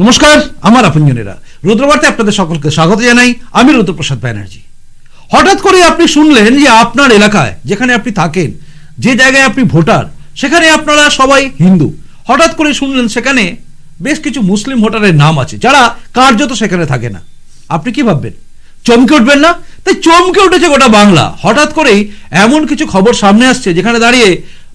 নমস্কার, আমার আপনজনেরা। রুদ্রবার্তে আপনাদের সকলকে স্বাগত জানাই। আমি রুদ্রপ্রসাদ ব্যানার্জি। হঠাৎ করে আপনি শুনলেন যে আপনার এলাকায়, যেখানে আপনি থাকেন, যে জায়গায় আপনি ভোটার, সেখানে আপনারা সবাই হিন্দু। হঠাৎ করে শুনলেন সেখানে বেশ কিছু মুসলিম ভোটারের নাম আছে, যারা কার্যত সেখানে থাকে না। আপনি কি ভাববেন? চমকে উঠবেন না? তাই চমকে উঠেছে গোটা বাংলা। হঠাৎ করেই এমন কিছু খবর সামনে আসছে, যেখানে দাঁড়িয়ে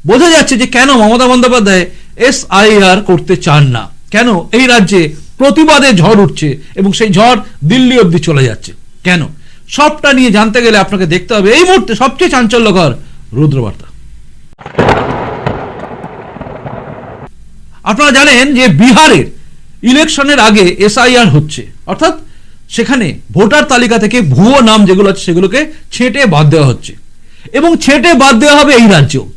বোঝা যাচ্ছে যে কেন Mamata Bandyopadhyay S I R করতে চান না। কেন? এই রাজ্যে প্রতিবাদে ঝড় উঠছে এবং সেই ঝড় দিল্লি অবধি চলে যাচ্ছে। কেন? সবটা নিয়ে জানতে গেলে আপনাকে দেখতে হবে এই মুহূর্তে সবচেয়ে চাঞ্চল্যকর রুদ্রবার্তা। আপনারা জানেন যে বিহারের ইলেকশনের আগে এসআইআর হচ্ছে। অর্থাৎ সেখানে ভোটার তালিকা থেকে ভুয়ো নাম যেগুলো আছে সেগুলোকে ছেঁটে বাদ দেওয়া হচ্ছে। এবং ছেঁটে বাদ দেওয়া হবে এই রাজ্যেও।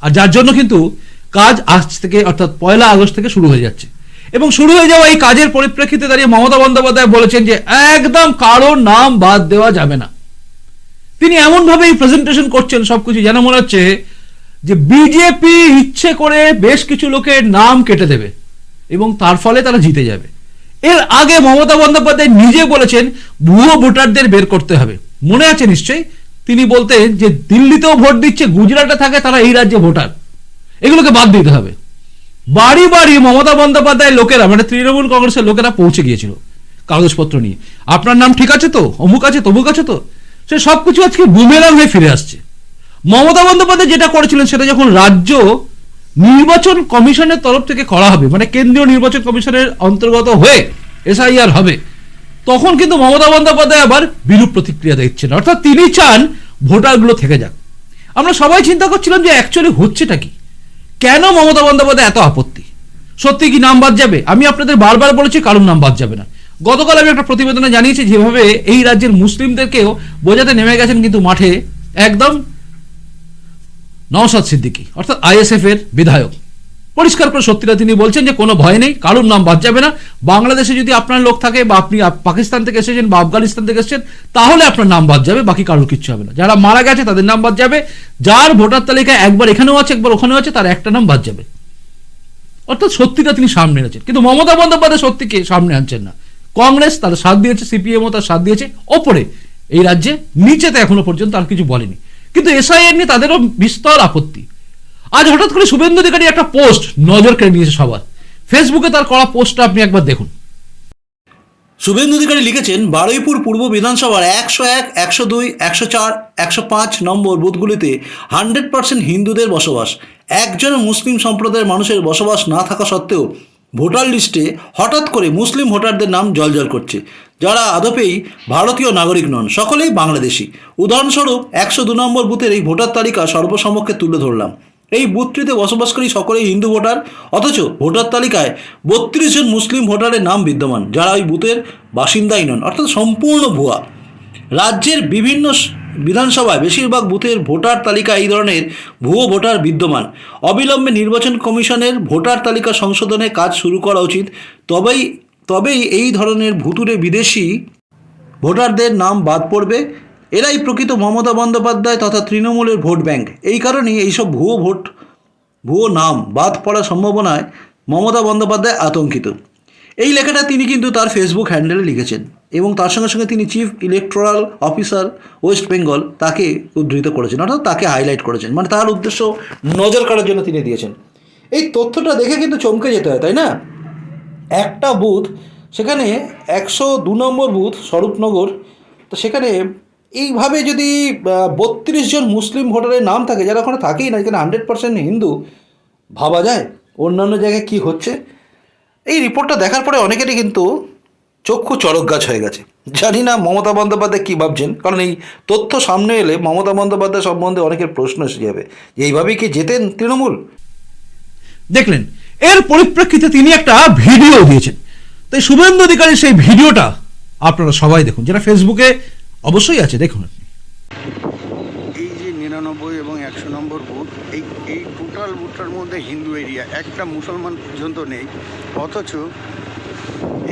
আর যার জন্য কিন্তু কাজ আজ থেকে অর্থাৎ পয়লা আগস্ট থেকে শুরু হয়ে যাচ্ছে। এবং শুরু হয়ে যাওয়া এই কাজের পরিপ্রেক্ষিতে দাঁড়িয়ে মমতা বন্দ্যোপাধ্যায় বলেছেন যে একদম কারোর নাম বাদ দেওয়া যাবে না। তিনি এমনভাবে এই প্রেজেন্টেশন করছেন সবকিছু যেন মনে হচ্ছে যে বিজেপি ইচ্ছে করে বেশ কিছু লোকের নাম কেটে দেবে এবং তার ফলে তারা জিতে যাবে। এর আগে মমতা বন্দ্যোপাধ্যায় নিজে বলেছেন, ভুয়ো ভোটারদের বের করতে হবে। মনে আছে নিশ্চয়ই, তিনি বলতেন যে দিল্লিতেও ভোট দিচ্ছে, গুজরাটে থাকে তারা এই রাজ্যে ভোটার। এগুলোকে বাদ দিতে হবে। বাড়ি বাড়ি মমতা বন্দ্যোপাধ্যায় লোকেরা মানে তৃণমূল কংগ্রেসের লোকেরা পৌঁছে গিয়েছিল কাগজপত্র নিয়ে। আপনার নাম ঠিক আছে তো? অমুক আছে, তমুক আছে তো? সে সব কিছু আজকে বুমেরাং হয়ে ফিরে আসছে। মমতা বন্দ্যোপাধ্যায় যেটা করেছিলেন সেটা যখন রাজ্য নির্বাচন কমিশনের তরফ থেকে করা হবে মানে কেন্দ্রীয় নির্বাচন কমিশনের অন্তর্গত হয়ে এসআইআর হবে, তখন কিন্তু মমতা বন্দ্যোপাধ্যায় আবার বিরূপ প্রতিক্রিয়া দিচ্ছেন অর্থাৎ তিনি চান ভোটারগুলো থেকে যাক। আমরা সবাই চিন্তা করছিলাম যে অ্যাকচুয়ালি হচ্ছেটা কি? কেন মমতা বন্দ্যোপাধ্যায় এত আপত্তি? সত্যি কি নাম বাদ যাবে? আমি আপনাদের বারবার বলেছি কারোর নাম বাদ যাবে না। গতকাল আমি একটা প্রতিবেদনে জানিয়েছি যেভাবে এই রাজ্যের মুসলিমদেরকেও বোঝাতে নেমে গেছেন কিন্তু মাঠে একদম নওশাদ সিদ্দিকী, অর্থাৎ আইএসএফ এর বিধায়ক। পরিষ্কার করে সত্যিটা তিনি বলছেন যে কোনো ভয় নেই, কারোর নাম বাদ যাবে না। বাংলাদেশে যদি আপনার লোক থাকে বা আপনি পাকিস্তান থেকে এসেছেন বা আফগানিস্তান থেকে এসেছেন, তাহলে আপনার নাম বাদ যাবে, বাকি কারোর কিচ্ছু হবে না। যারা মারা গেছে, তাদের নাম বাদ যাবে। যার ভোটার তালিকায় একবার এখানেও আছে, একবার ওখানেও আছে, তার একটা নাম বাদ যাবে। অর্থাৎ সত্যিটা তিনি সামনে এনেছেন। কিন্তু মমতা বন্দ্যোপাধ্যায় সত্যিকে সামনে আনছেন না। কংগ্রেস তার সাথ দিয়েছে, সিপিএমও তার সাথ দিয়েছে, ওপরে এই রাজ্যে, নিচেতে এখনও পর্যন্ত আর কিছু বলেনি। কিন্তু এসআইএর নিয়ে তাদেরও বিস্তর আপত্তি। আজ হঠাৎ করে শুভেন্দু অধিকারী একটা পোস্ট নজর কেড়ে নিয়েছে সবার। ফেসবুকে তার করা পোস্টটা আপনি একবার দেখুন। শুভেন্দু অধিকারী লিখেছেন, বারুইপুর পূর্ব বিধানসভার একশো এক, একশো দুই, একশো চার, একশো পাঁচ নম্বর বুথগুলিতে হান্ড্রেড পার্সেন্ট হিন্দুদের বসবাস। একজন মুসলিম সম্প্রদায়ের মানুষের বসবাস না থাকা সত্ত্বেও ভোটার লিস্টে হঠাৎ করে মুসলিম ভোটারদের নাম জলজল করছে, যারা আদপেই ভারতীয় নাগরিক নন, সকলেই বাংলাদেশি। উদাহরণস্বরূপ, একশো দু নম্বর বুথের এই ভোটার তালিকা সর্বসমক্ষে তুলে ধরলাম। এই বুথটিতে বসবাসকারী সকলেই হিন্দু ভোটার, অথচ ভোটার তালিকায় বত্রিশ জন মুসলিম ভোটারের নাম বিদ্যমান, যারা ওই বুথের বাসিন্দাই নন, অর্থাৎ সম্পূর্ণ ভুয়া। রাজ্যের বিভিন্ন বিধানসভায় বেশিরভাগ বুথের ভোটার তালিকা এই ধরনের ভুয়ো ভোটার বিদ্যমান। অবিলম্বে নির্বাচন কমিশনের ভোটার তালিকা সংশোধনে কাজ শুরু করা উচিত। তবেই তবেই এই ধরনের ভুতুরে বিদেশি ভোটারদের নাম বাদ পড়বে। এরাই প্রকৃত মমতা বন্দ্যোপাধ্যায় তথা তৃণমূলের ভোট ব্যাংক। এই কারণেই এইসব ভুয়ো ভোট, ভুয়ো নাম বাদ পড়ার সম্ভাবনায় মমতা বন্দ্যোপাধ্যায় আতঙ্কিত। এই লেখাটা তিনি কিন্তু তার ফেসবুক হ্যান্ডেলে লিখেছেন এবং তার সঙ্গে সঙ্গে তিনি chief electoral officer West Bengal তাকে উদ্ধৃত করেছেন, অর্থাৎ তাকে হাইলাইট করেছেন। মানে তার উদ্দেশ্য নজর কাড়ার জন্য তিনি দিয়েছেন। এই তথ্যটা দেখে কিন্তু চমকে যেতে হয়, তাই না? একটা বুথ সেখানে একশো দু নম্বর বুথ স্বরূপনগর, তো সেখানে এইভাবে যদি বত্রিশ জন মুসলিম ভোটারের নাম থাকে, যারা ওখানে থাকেই না, যেখানে হান্ড্রেড পার্সেন্ট হিন্দু, ভাবা যায় অন্যান্য জায়গায় কি হচ্ছে? এই রিপোর্টটা দেখার পরে অনেকেরই কিন্তু চক্ষু চড়ক গাছ হয়ে গেছে। জানি না মমতা বন্দ্যোপাধ্যায় কী ভাবছেন, কারণ এই তথ্য সামনে এলে মমতা বন্দ্যোপাধ্যায় সম্বন্ধে অনেকের প্রশ্ন এসে যাবে, যে এইভাবেই কি যেতেন তৃণমূল? দেখলেন, এর পরিপ্রেক্ষিতে তিনি একটা ভিডিও দিয়েছেন। তাই শুভেন্দু অধিকারীর সেই ভিডিওটা আপনারা সবাই দেখুন, যেটা ফেসবুকে অবশ্যই আছে, দেখুন। এই যে নিরানব্বই এবং একশো নম্বর বুথ, এই এই টোটাল বুথটার মধ্যে হিন্দু এরিয়া, একটা মুসলমান পর্যন্ত নেই, অথচ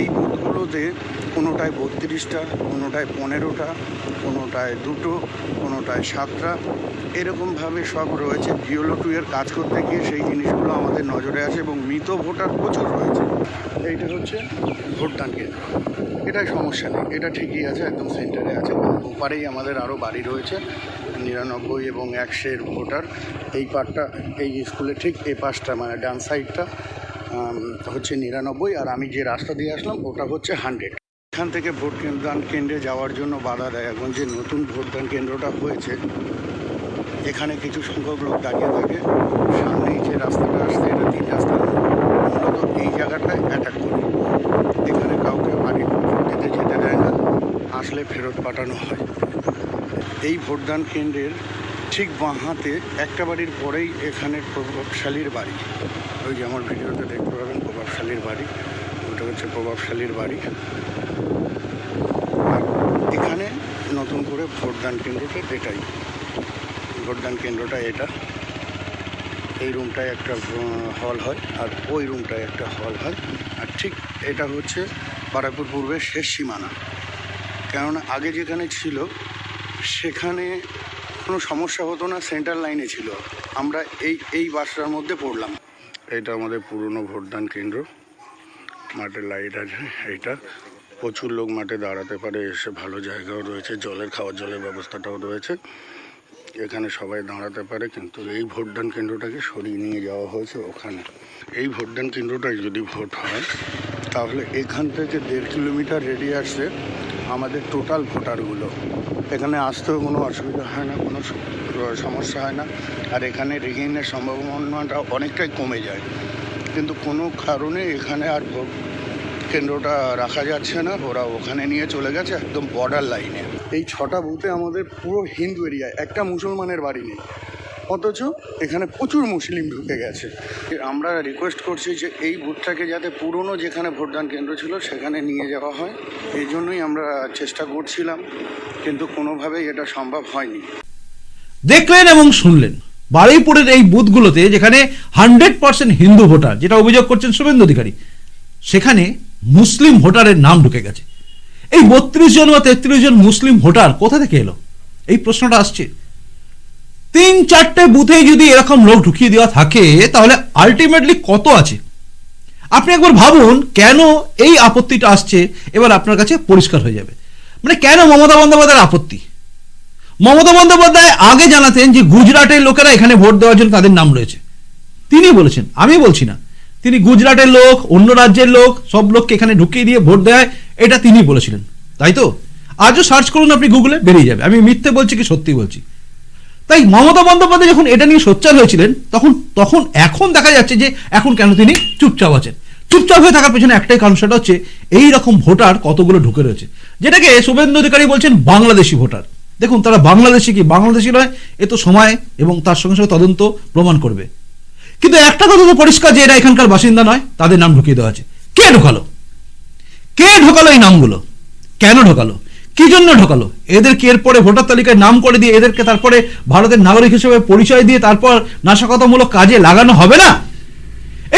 এই বুথগুলোতে কোনোটায় বত্রিশটা, কোনোটায় পনেরোটা, কোনোটায় দুটো, কোনোটায় সাতটা, এরকমভাবে সব রয়েছে। বিওলো টু এর কাজ করতে গিয়ে সেই জিনিসগুলো আমাদের নজরে আসে এবং মৃত ভোটার প্রচুর রয়েছে। এইটা হচ্ছে ভোটদান কেন্দ্র। এটাই সমস্যা নেই, এটা ঠিকই আছে, একদম সেন্টারে আছে। ওপারেই আমাদের আরও বাড়ি রয়েছে, নিরানব্বই এবং একশের ভোটার। এই পার্টটা এই স্কুলের ঠিক এই পাশটা মানে ডান সাইডটা হচ্ছে নিরানব্বই। আর আমি যে রাস্তা দিয়ে আসলাম, ওটা হচ্ছে হান্ড্রেড। এখান থেকে ভোট দান কেন্দ্রে যাওয়ার জন্য বাধা দেয়। এখন যে নতুন ভোটদান কেন্দ্রটা হয়েছে, এখানে কিছু সংখ্যক লোক দাঁড়িয়ে থাকে, সামনেই যে রাস্তাটা আসছে এটা তিন রাস্তা মূলত এই জায়গাটায় অ্যাটাক করে এখানে কাউকে বাড়ি ভোট দিতে যেতে দেয় না আসলে ফেরত পাঠানো হয় এই ভোটদান কেন্দ্রের ঠিক বাঁ হাতে একটা বাড়ির পরেই এখানে প্রভাবশালীর বাড়ি। ওই যে আমার ভিডিওতে দেখতে পাবেন প্রভাবশালীর বাড়ি। ওটা হচ্ছে প্রভাবশালীর বাড়ি। আর এখানে নতুন করে ভোটদান কেন্দ্রটা এটাই। ভোটদান কেন্দ্রটা এটা। এই রুমটায় একটা হল হয় আর ওই রুমটায় একটা হল হয়। আর ঠিক এটা হচ্ছে বারাকপুর পূর্বের শেষ সীমানা। কেননা আগে যেখানে ছিল সেখানে কোনো সমস্যা হতো না, সেন্ট্রাল লাইনে ছিল। আমরা এই এই বাসটার মধ্যে পড়লাম। এটা আমাদের পুরনো ভোটদান কেন্দ্র। মাঠে লাইট আছে, এইটা। প্রচুর লোক মাঠে দাঁড়াতে পারে, এসে ভালো জায়গাও রয়েছে, জলের, খাওয়ার জলের ব্যবস্থাটাও রয়েছে। এখানে সবাই দাঁড়াতে পারে, কিন্তু এই ভোটদান কেন্দ্রটাকে সরিয়ে নিয়ে যাওয়া হয়েছে ওখানে। এই ভোটদান কেন্দ্রটায় যদি ভোট হয়, তাহলে এখান থেকে দেড় কিলোমিটার রেডিয়াসে আমাদের টোটাল ভোটারগুলো এখানে আসতেও কোনো অসুবিধা হয় না, কোনো সমস্যা হয় না। আর এখানে রিগিংয়ের সম্ভাবনাটা অনেকটাই কমে যায়। কিন্তু কোনো কারণে এখানে আর কেন্দ্রটা রাখা যাচ্ছে না, ওরা ওখানে নিয়ে চলে গেছে একদম বর্ডার লাইনে এই ছটা বুথে আমাদের পুরো হিন্দু এরিয়ায় একটা মুসলমানের বাড়ি নেই। অথচ এখানে প্রচুর মুসলিম ঢুকে গেছে। আমরা রিকোয়েস্ট করছি যে এই বুথটাকে যাতে পুরনো যেখানে ভোটদান কেন্দ্র ছিল সেখানে নিয়ে যাওয়া হয়। এই জন্যই আমরা চেষ্টা করছিলাম, কিন্তু কোনোভাবেই এটা সম্ভব হয়নি। দেখলেন এবং শুনলেন। বারুইপুরের এই বুথগুলোতে যেখানে হান্ড্রেড পার্সেন্ট হিন্দু ভোটার, যেটা অভিযোগ করছেন শুভেন্দু অধিকারী, সেখানে মুসলিম ভোটারের নাম ঢুকে গেছে। এই বত্রিশ জন বা তেত্রিশ জন মুসলিম ভোটার কোথা থেকে এলো? এই প্রশ্নটা আসছে। তিন চারটে বুথে যদি এরকম লোক ঢুকিয়ে দেওয়া থাকে, তাহলে আলটিমেটলি কত আছে? আপনি একবার ভাবুন, কেন এই আপত্তিটা আসছে? এবার আপনার কাছে পরিষ্কার হয়ে যাবে। মানে কেন মমতা বন্দ্যোপাধ্যায়ের আপত্তি? মমতা বন্দ্যোপাধ্যায় আগে জানাতেন যে গুজরাটের লোকেরা এখানে ভোট দেওয়ার জন্য তাদের নাম রয়েছে। তিনি বলেছেন, আমি বলছি না। তিনি গুজরাটের লোক, অন্য রাজ্যের লোক, সব লোককে এখানে ঢুকিয়ে দিয়ে ভোট দেয়, এটা তিনি বলেছিলেন। তাই তো? আজও সার্চ করুন আপনি গুগলে বেরিয়ে যাবে। আমি মিথ্যে বলছি কি সত্যি বলছি? তাই মমতা বন্দ্যোপাধ্যায় যখন এটা নিয়ে সোচ্চার হয়েছিলেন, তখন তখন এখন দেখা যাচ্ছে যে এখন কেন তিনি চুপচাপ আছেন। চুপচাপ হয়ে থাকার পেছনে একটাই কারণ, সেটা হচ্ছে এই রকম ভোটার কতগুলো ঢুকে রয়েছে। যেটাকে শুভেন্দু অধিকারী বলছেন বাংলাদেশি ভোটার। দেখুন, তারা বাংলাদেশি কি? বাংলাদেশি নয়, এ তো সময় এবং তার সঙ্গে সঙ্গে তদন্ত প্রমাণ করবে। কিন্তু একটা কথা তো পরিষ্কার যে এরা এখানকার বাসিন্দা নয়, তাদের নাম ঢুকিয়ে দেওয়া আছে। কে ঢোকালো? কে ঢোকালো এই নামগুলো? কেন ঢোকালো? কি জন্য ঢোকালো? এদেরকে এরপরে ভোটার তালিকায় নাম করে দিয়ে এদেরকে তারপরে ভারতের নাগরিক হিসেবে পরিচয় দিয়ে তারপর নাশকতামূলক কাজে লাগানো হবে না?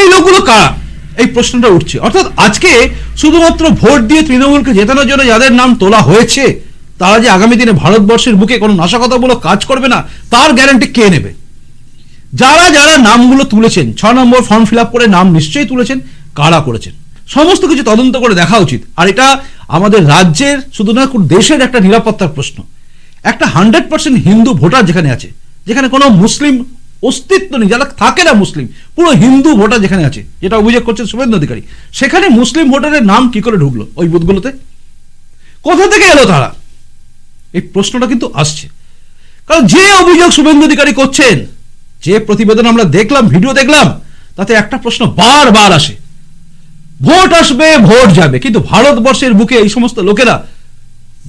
এই লোকগুলো কারা? এই প্রশ্নটা উঠছে। অর্থাৎ আজকে শুধুমাত্র ভোট দিয়ে তৃণমূলকে জেতানোর জন্য যাদের নাম তোলা হয়েছে, তারা যে আগামী দিনে ভারতবর্ষের বুকে কোনো নাশকতামূলক কাজ করবে না, তার গ্যারান্টি কে নেবে? যারা যারা নামগুলো তুলেছেন, ছ নম্বর ফর্ম ফিল করে নাম নিশ্চয়ই তুলেছেন, কারা করেছেন? সমস্ত কিছু তদন্ত করে দেখা উচিত। আর এটা আমাদের রাজ্যের, শুধু না কোনো দেশের একটা নিরাপত্তার প্রশ্ন। একটা হান্ড্রেড পার্সেন্ট হিন্দু ভোটার যেখানে আছে, যেখানে কোনো মুসলিম অস্তিত্ব নেই, যারা থাকে না মুসলিম, পুরো হিন্দু ভোটার যেখানে আছে, যেটা অভিযোগ করছেন শুভেন্দু অধিকারী। সেখানে মুসলিম ভোটারের নাম কি করে ঢুকলো ওই বুথগুলোতে? কোথা থেকে এলো তারা? এই প্রশ্নটা কিন্তু আসছে। কারণ যে অভিযোগ শুভেন্দু অধিকারী করছেন, যে প্রতিবেদন আমরা দেখলাম, ভিডিও দেখলাম, তাতে একটা প্রশ্ন বারবার আসে। ভোট আসবে, ভোট যাবে। কিন্তু ভারতবর্ষের বুকে এই সমস্ত লোকেরা,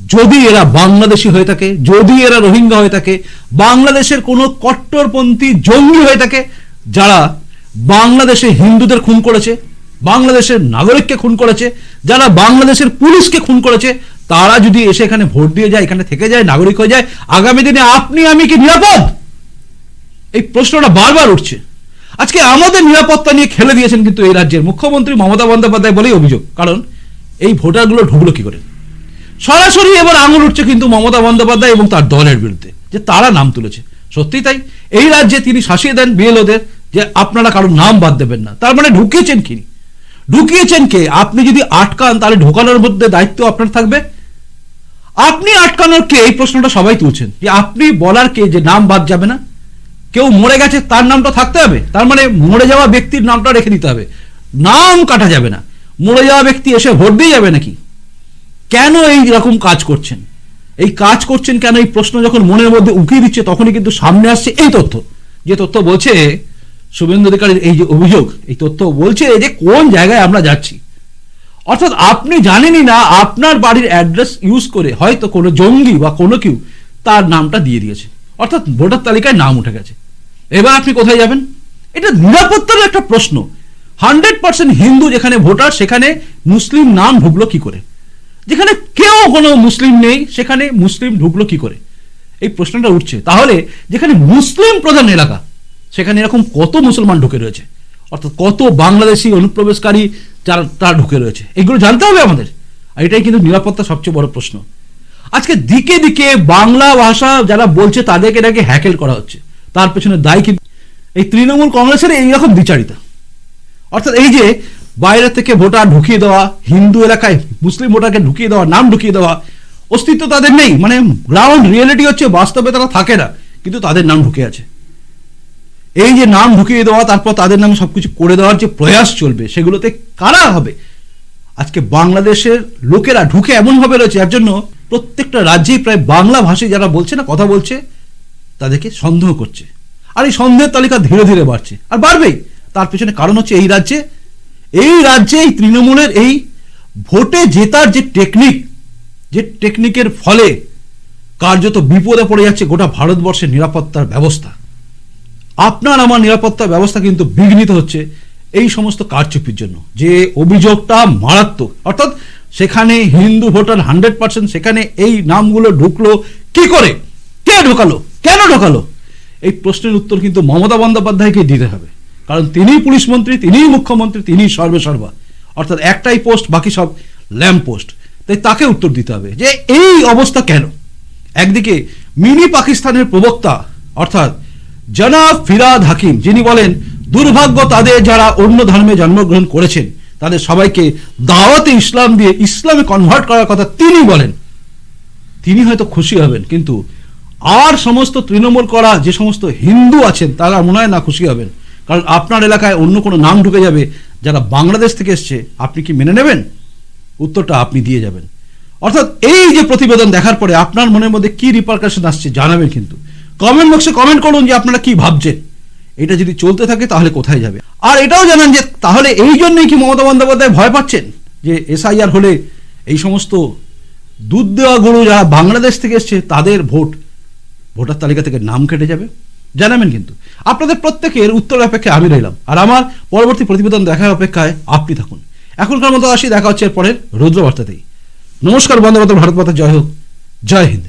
যদি এরা বাংলাদেশি হয়ে থাকে, যদি এরা রোহিঙ্গা হয়ে থাকে, বাংলাদেশের কোনো কট্টরপন্থী জঙ্গি হয়ে থাকে, যারা বাংলাদেশে হিন্দুদের খুন করেছে, বাংলাদেশের নাগরিককে খুন করেছে, যারা বাংলাদেশের পুলিশকে খুন করেছে, তারা যদি এসে এখানে ভোট দিয়ে যায়, এখানে থেকে যায়, নাগরিক হয়ে যায়, আগামী দিনে আপনি আমি কি নিরাপদ? এই প্রশ্নটা বারবার উঠছে। আজকে আমাদের নিরাপত্তা নিয়ে খেলে দিয়েছেন কিন্তু এই রাজ্যের মুখ্যমন্ত্রী মমতা বন্দ্যোপাধ্যায় বলেই অভিযোগ। কারণ এই ভোটারগুলো ঢুকলো কি করে? সরাসরি এবার আঙুল উঠছে কিন্তু মমতা বন্দ্যোপাধ্যায় এবং তার দলের বিরুদ্ধে, যে তারা নাম তুলেছে। সত্যি তাই? এই রাজ্যে তিনি শাসিয়ে দেন বিএলওদের, যে আপনারা কারোর নাম বাদ দেবেন না। তার মানে ঢুকিয়েছেন কি? ঢুকিয়েছেন কে? আপনি যদি আটকান, তাহলে ঢোকানোর মধ্যে দায়িত্ব আপনার থাকবে। আপনি আটকানোর কে? এই প্রশ্নটা সবাই তুলছেন। যে আপনি বলার কে? যে নাম বাদ যাবে না। কেউ মরে গেছে, তার নামটা থাকতে হবে। তার মানে মরে যাওয়া ব্যক্তির নামটা রেখে দিতে হবে। নাম কাটা যাবে না। মরে যাওয়া ব্যক্তি এসে ভোট দিয়ে যাবে নাকি? কেন এই রকম কাজ করছেন? এই কাজ করছেন কেন? এই প্রশ্ন যখন মনের মধ্যে উকিয়ে দিচ্ছে, তখনই কিন্তু সামনে আসছে এই তথ্য। যে তথ্য বলছে, শুভেন্দু অধিকারীর এই যে অভিযোগ, এই তথ্য বলছে যে কোন জায়গায় আমরা যাচ্ছি। অর্থাৎ আপনি জানেনই না, আপনার বাড়ির অ্যাড্রেস ইউজ করে হয়তো কোনো জঙ্গি বা কোনো কেউ তার নামটা দিয়ে দিয়েছে। অর্থাৎ ভোটার তালিকায় নাম উঠে গেছে। এবার আপনি কোথায় যাবেন? এটা নিরাপত্তার একটা প্রশ্ন। হান্ড্রেড পার্সেন্ট হিন্দু যেখানে ভোটার, সেখানে মুসলিম নাম ঢুকলো কি করে? যেখানে কেউ কোনো মুসলিম নেই, সেখানে মুসলিম ঢুকলো কি করে? এই প্রশ্নটা উঠছে। তাহলে যেখানে মুসলিম প্রধান এলাকা, সেখানে এরকম কত মুসলমান ঢুকে রয়েছে? অর্থাৎ কত বাংলাদেশি অনুপ্রবেশকারী যারা, তারা ঢুকে রয়েছে? এগুলো জানতে হবে আমাদের। আর এটাই কিন্তু নিরাপত্তা সবচেয়ে বড় প্রশ্ন। আজকে দিকে দিকে বাংলা ভাষা যারা বলছে, তাদেরকে এটাকে হ্যাকেল করা হচ্ছে। তার পেছনে দায়ী কিন্তু এই তৃণমূল কংগ্রেসের এইরকম বিচারিতা অর্থাৎ এই যে বাইরে থেকে ভোটার ঢুকিয়ে দেওয়া, হিন্দু এলাকায় মুসলিম ভোটারকে ঢুকিয়ে দেওয়া, নাম ঢুকিয়ে দেওয়া, অস্তিত্ব তাদের নেই। মানে গ্রাউন্ড রিয়েলিটি হচ্ছে, বাস্তবে তারা থাকে না, কিন্তু তাদের নাম ঢুকে আছে। এই যে নাম ঢুকিয়ে দেওয়া, তারপর তাদের নামে সবকিছু করে দেওয়ার যে প্রয়াস চলবে, সেগুলোতে কারা হবে? আজকে বাংলাদেশের লোকেরা ঢুকে এমনভাবে রয়েছে এর জন্য প্রত্যেকটা রাজ্যেই প্রায় বাংলা ভাষী যারা বলছে না, কথা বলছে তাদেরকে সন্দেহ করছে। আর এই সন্দেহের তালিকা ধীরে ধীরে বাড়ছে। আর বাড়বেই। তার পেছনে কারণ হচ্ছে এই রাজ্যে এই রাজ্যে এই তৃণমূলের এই ভোটে জেতার যে টেকনিক যে টেকনিকের ফলে কার্যত বিপদে পড়ে যাচ্ছে গোটা ভারতবর্ষের নিরাপত্তার ব্যবস্থা। আপনার আমার নিরাপত্তা ব্যবস্থা কিন্তু বিঘ্নিত হচ্ছে এই সমস্ত কারচুপির জন্য। যে অভিযোগটা মারাত্মক, অর্থাৎ সেখানে হিন্দু ভোটার হান্ড্রেড পার্সেন্ট সেখানে এই নামগুলো ঢুকলো, কি করে? কে ঢোকালো? কেন ঢোকালো? এই প্রশ্নের উত্তর কিন্তু মমতা বন্দ্যোপাধ্যায়কে দিতে হবে। কারণ তিনিই পুলিশ মন্ত্রী, তিনিই মুখ্যমন্ত্রী, তিনিই সর্বেসর্বা। অর্থাৎ একটাই পোস্ট, বাকি সব ল্যাম্প পোস্ট। তাই তাকে উত্তর দিতে হবে যে এই অবস্থা কেন? একদিকে মিনি পাকিস্তানের প্রবক্তা, অর্থাৎ জনাব ফিরাদ হাকিম, যিনি বলেন, দুর্ভাগ্য তাদের যারা অন্য ধর্মে জন্মগ্রহণ করেছেন, তাদের সবাইকে দাওয়াতে ইসলাম দিয়ে ইসলামে কনভার্ট করার কথা তিনি বলেন। তিনি হয়তো খুশি হবেন, কিন্তু আর সমস্ত তৃণমূল করা যে সমস্ত হিন্দু আছেন, তারা মনে হয় না খুশি হবেন। কারণ আপনার এলাকায় অন্য কোনো নাম ঢুকে যাবে, যারা বাংলাদেশ থেকে এসছে, আপনি কি মেনে নেবেন? উত্তরটা আপনি দিয়ে যাবেন। অর্থাৎ এই যে প্রতিবেদন দেখার পরে আপনার মনের মধ্যে কি রিপার্কাশন আসছে জানাবেন কিন্তু। কমেন্ট বক্সে কমেন্ট করুন যে আপনারা কি ভাবছেন। এটা যদি চলতে থাকে, তাহলে কোথায় যাবে? আর এটাও জানান যে, তাহলে এই জন্যই কি মমতা বন্দ্যোপাধ্যায় ভয় পাচ্ছেন? যে এসআইআর হলে এই সমস্ত দুধ দেওয়া গরু যারা বাংলাদেশ থেকে এসছে, তাদের ভোট ভোটার তালিকা থেকে নাম কেটে যাবে। জানাবেন কিন্তু। আপনাদের প্রত্যেকের উত্তর অপেক্ষায় আমি রইলাম। আর আমার পরবর্তী প্রতিবেদন দেখার অপেক্ষায় আপনি থাকুন। এখনকার মতো আসি, দেখা হচ্ছে এর পরের রুদ্রবার্তাতেই। নমস্কার মাতরম ভারত মাতা জয় হোক। জয় হিন্দ।